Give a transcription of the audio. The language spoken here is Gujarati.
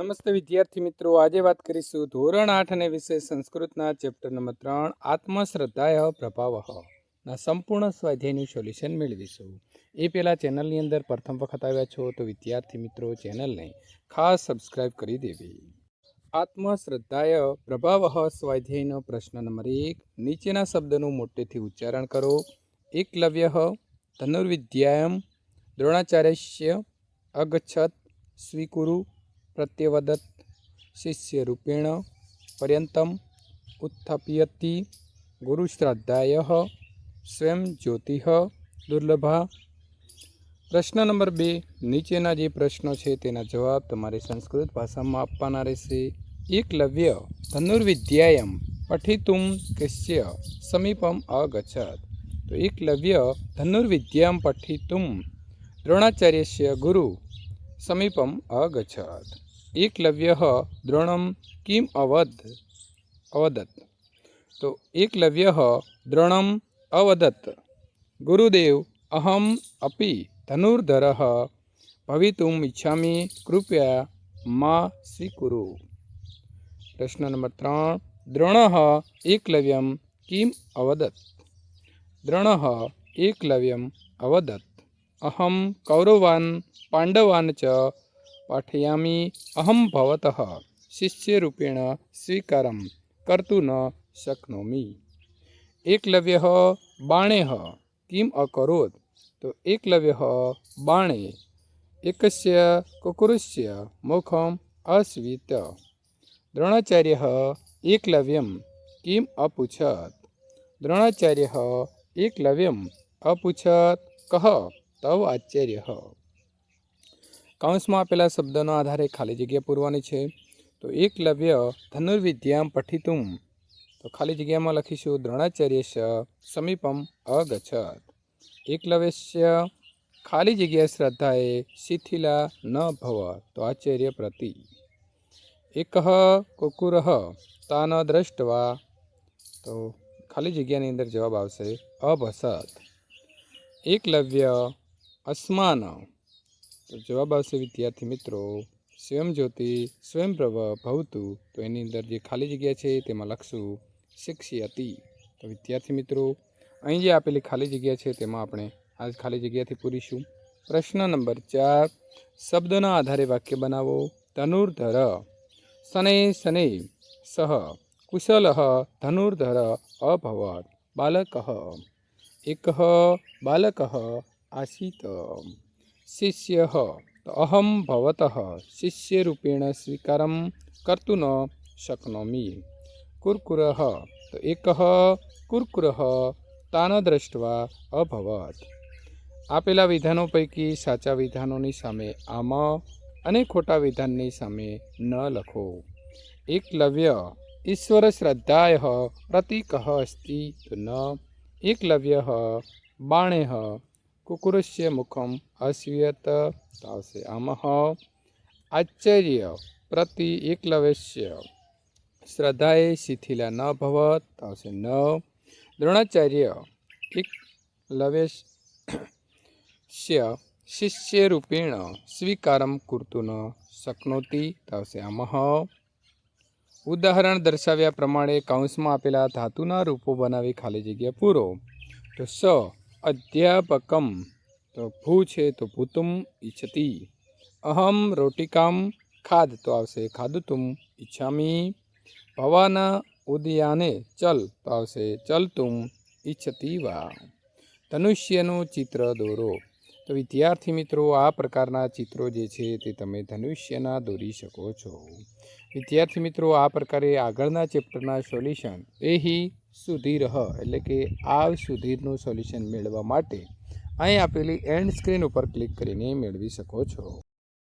નમસ્તે વિદ્યાર્થી મિત્રો. આજે વાત કરીશું ધોરણ આઠ અને વિષય સંસ્કૃતના ચેપ્ટર નંબર ત્રણ, આત્મશ્રદ્ધાય પ્રભાવ ના સંપૂર્ણ સ્વાધ્યાયનું સોલ્યુશન મેળવીશું. એ પહેલાં ચેનલની અંદર પ્રથમ વખત આવ્યા છો તો વિદ્યાર્થી મિત્રો ચેનલને ખાસ સબસ્ક્રાઇબ કરી દેવી. આત્મશ્રદ્ધાય પ્રભાવ સ્વાધ્યાયનો પ્રશ્ન નંબર એક, નીચેના શબ્દનું મોટેથી ઉચ્ચારણ કરો. એકલવ્ય ધનુર્વિદ્યાયમ દ્રોણાચાર્ય અગછત સ્વીકુરુ પ્રત્યવદત શિષ્યરૂપેણ પર્યંતમ ઉત્થાપયતિ ગુરુશ્રાદ્ધાય સ્વયં જ્યોતિહ દુર્લભા. પ્રશ્ન નંબર બે, નીચેના જે પ્રશ્નો છે તેના જવાબ તમારે સંસ્કૃત ભાષામાં આપવાના રહેશે. એકલવ્ય ધનુર્વિદ્યાયમ પઠિતું કસ્ય સમીપમ અગછત તો એકલવ્ય ધનુર્વિદ્યામ પઠિતું દ્રોણાચાર્યસ્ય ગુરુ સમીપમ અગચ્છત. એકલવ્ય દ્રોણમ કિમ અવધ અવદત તો એકલવ્ય દ્રોણમ અવદત ગુરુદેવ અહમ અપી ધનુર્ધર ભવિતુમ ઈચ્છામી કૃપયા મા સ્વીકુરુ પ્રશ્ન નંબર ત્રણ દ્રોણ એકલવ્યમ કિમ અવદત દ્રોણ એકલવ્યમ અવદત અહમ કૌરવાન પાંડવાન ચ પાઠયામિ અહમ ભવતઃ શિષ્યરૂપેણ સ્વીકારમ કર્તું ન શક્નોમી એકલવ્ય બાણે કિમ અકરોત તો એકલવ્ય બાણે એકસ્ય કુકુરુષ્ય મુખમ અસ્વીત દ્રોણાચાર્ય એકલવ્યમ કિમ અપુછત દ્રોણાચાર્ય એકલવ્યમ અપુછત કહ તવ આચાર્ય કૌંસમાં આપેલા શબ્દના આધારે ખાલી જગ્યા પૂરવાની છે. તો એકલવ્ય ધનુર્વિદ્યામ પઠિતું તો ખાલી જગ્યામાં લખીશું દ્રોણાચાર્ય સમીપમ અગછત. એકલવ્યસ્ય ખાલી જગ્યા શ્રદ્ધાએ શિથિલા ન ભવ, તો આચાર્ય પ્રતિ. એક કુકુર તાન દ્રષ્ટવા. તો ખાલી જગ્યાની અંદર જવાબ આવશે, અભસત. એકલવ્ય અસ્માન. તો જવાબ આવશે, વિદ્યાર્થી મિત્રો. સ્વયં જ્યોતિ સ્વયંપ્રભ ભવતું. તો એની અંદર જે ખાલી જગ્યા છે, તેમાં લખશું, શિક્ષયતી. તો વિદ્યાર્થી મિત્રો, અહીં જે આપેલી ખાલી જગ્યા છે, તેમાં આપણે આ ખાલી જગ્યાથી પૂરીશું. પ્રશ્ન નંબર ચાર, શબ્દના આધારે વાક્ય બનાવો. ધનુર્ધર, શનૈ શનૈ, સહ, કુશલ, ધનુર્ધર, અભવત, બાલક. એક, બાલક આસીત શિષ્ય. અહમ ભવત શિષ્યરૂપેણ સ્વીકારમ કર્તું ન શક્નોમી. કુરકુર. તો એક કુરકુર તાન દ્રષ્ટવા અભવત. આપેલા વિધાનો પૈકી સાચા વિધાનોની સામે આમ અને ખોટા વિધાનની સામે ન લખો. એકલવ્ય ઈશ્વર શ્રદ્ધાય પ્રતીક અસ્તિ ન. એકલવ્ય બાણે કુકુરસ્ય મુખમ અશ્વ્યત આવશે અમહ આશ્ચર્ય પ્રતિ એકલવ્યસ્ય શ્રદ્ધાએ શિથિલા ન ભવત આવશે ન દ્રોણાચાર્ય એકલવ્યસ્ય શિષ્યરૂપેણ સ્વીકારમ કુર્તું ન શક્નોતિ આવશે અમહ ઉદાહરણ દર્શાવ્યા પ્રમાણે કૌંસમાં આપેલા ધાતુના રૂપો બનાવી ખાલી જગ્યા પૂરો તો સ અધ્યાપકમ તો ભૂ છે તો ભૂતુમ ઈચ્છતી અહમ રોટિકામ ખાદ તો આવશે ખાદુતુમ ઈચ્છામી ભવાના ઉદયાને ચલ તો આવશે ચલતુમ ઈચ્છતી વા ધનુષ્યનું ચિત્ર દોરો તો વિદ્યાર્થી મિત્રો આ પ્રકારના ચિત્રો જે છે તે તમે ધનુષ્યના દોરી શકો છો। વિદ્યાર્થી મિત્રો, આ પ્રકારે આગળના ચેપ્ટરના સોલ્યુશન સુધીર એટલે કે આ સુધીરનું સોલ્યુશન મેળવવા માટે અહીં આપેલી એન્ડ સ્ક્રીન ઉપર ક્લિક કરીને મેળવી શકો છો.